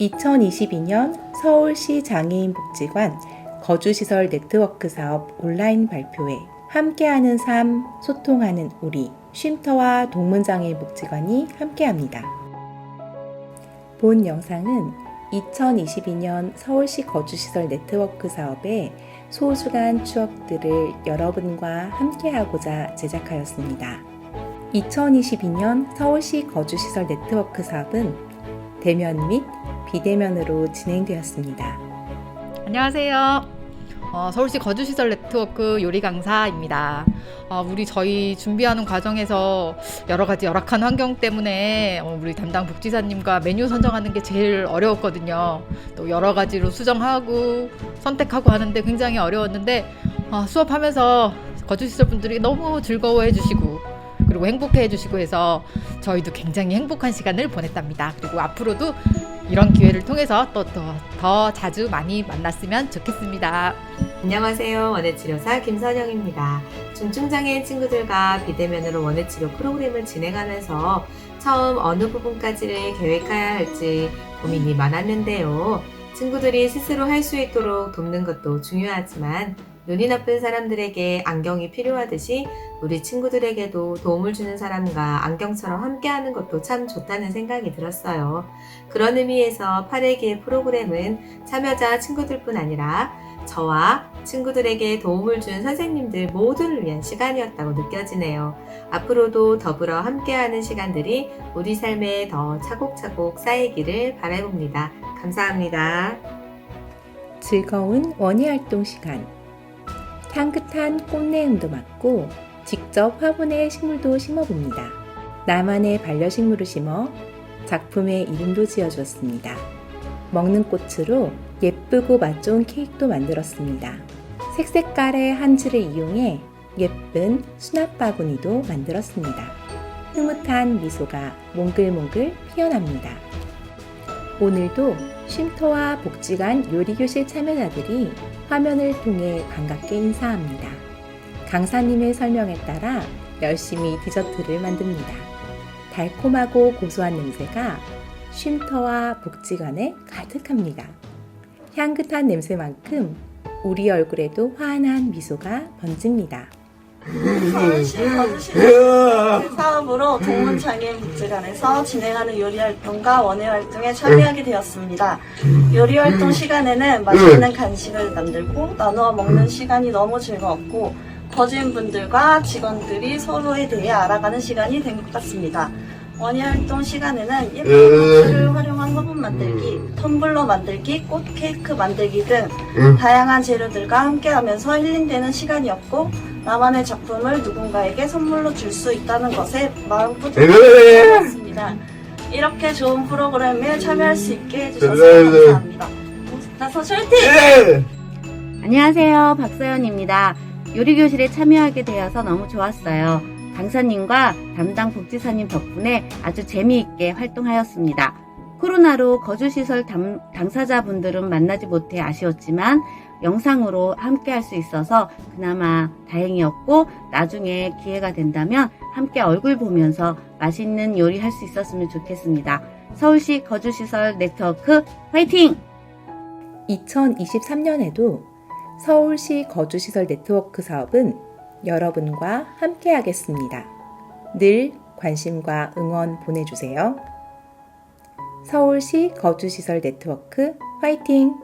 2022년 서울시 장애인 복지관 거주시설 네트워크 사업 온라인 발표회 함께하는 삶, 소통하는 우리 쉼터와 동문장애인 복지관이 함께합니다. 본 영상은 2022년 서울시 거주시설 네트워크 사업의 소중한 추억들을 여러분과 함께하고자 제작하였습니다. 2022년 서울시 거주시설 네트워크 사업은 대면 및 비대면으로 진행되었습니다. 안녕하세요. 어, 서울시 거주시설 네트워크 요리 강사입니다. 어, 우리 저희 준비하는 과정에서 여러 가지 열악한 환경 때문에 어, 우리 담당 복지사님과 메뉴 선정하는 게 제일 어려웠거든요. 또 여러 가지로 수정하고 선택하고 하는데 굉장히 어려웠는데 어, 수업하면서 거주시설 분들이 너무 즐거워해 주시고 그리고 행복해 해주시고 해서 저희도 굉장히 행복한 시간을 보냈답니다. 그리고 앞으로도 이런 기회를 통해서 또더 자주 많이 만났으면 좋겠습니다. 안녕하세요. 원예치료사 김선영입니다. 중증장애인 친구들과 비대면으로 원예치료 프로그램을 진행하면서 처음 어느 부분까지를 계획해야 할지 고민이 많았는데요. 친구들이 스스로 할 수 있도록 돕는 것도 중요하지만 눈이 나쁜 사람들에게 안경이 필요하듯이 우리 친구들에게도 도움을 주는 사람과 안경처럼 함께하는 것도 참 좋다는 생각이 들었어요. 그런 의미에서 8회기의 프로그램은 참여자 친구들뿐 아니라 저와 친구들에게 도움을 준 선생님들 모두를 위한 시간이었다고 느껴지네요. 앞으로도 더불어 함께하는 시간들이 우리 삶에 더 차곡차곡 쌓이기를 바라봅니다. 감사합니다. 즐거운 원예 활동 시간 향긋한 꽃내음도 맡고 직접 화분에 식물도 심어봅니다. 나만의 반려식물을 심어 작품의 이름도 지어주었습니다. 먹는 꽃으로 예쁘고 맛 좋은 케이크도 만들었습니다. 색색깔의 한지를 이용해 예쁜 수납 바구니도 만들었습니다. 흐뭇한 미소가 몽글몽글 피어납니다. 오늘도 쉼터와 복지관 요리교실 참여자들이 화면을 통해 반갑게 인사합니다. 강사님의 설명에 따라 열심히 디저트를 만듭니다. 달콤하고 고소한 냄새가 쉼터와 복지관에 가득합니다. 향긋한 냄새만큼 우리 얼굴에도 환한 미소가 번집니다. 사업으로 동문장애인 복지관에서 진행하는 요리 활동과 원예 활동에 참여하게 되었습니다. 요리 활동 시간에는 맛있는 간식을 만들고 나누어 먹는 시간이 너무 즐거웠고 거주인분들과 직원들이 서로에 대해 알아가는 시간이 된 것 같습니다. 원예 활동 시간에는 예쁜 꽃을 활용한 화분 만들기, 텀블러 만들기, 꽃 케이크 만들기 등 다양한 재료들과 함께하면서 힐링되는 시간이었고 나만의 작품을 누군가에게 선물로 줄 수 있다는 것에 마음 뿌듯했습니다. 이렇게 좋은 프로그램에 참여할 수 있게 해주셔서 감사합니다. 나서 셜팅! 안녕하세요. 박서연입니다. 요리교실에 참여하게 되어서 너무 좋았어요. 강사님과 담당 복지사님 덕분에 아주 재미있게 활동하였습니다. 코로나로 거주시설 담- 당사자분들은 만나지 못해 아쉬웠지만 영상으로 함께 할 수 있어서 그나마 다행이었고 나중에 기회가 된다면 함께 얼굴 보면서 맛있는 요리 할 수 있었으면 좋겠습니다. 서울시 거주시설 네트워크 화이팅! 2023년에도 서울시 거주시설 네트워크 사업은 여러분과 함께하겠습니다. 늘 관심과 응원 보내주세요. 서울시 거주시설 네트워크 화이팅!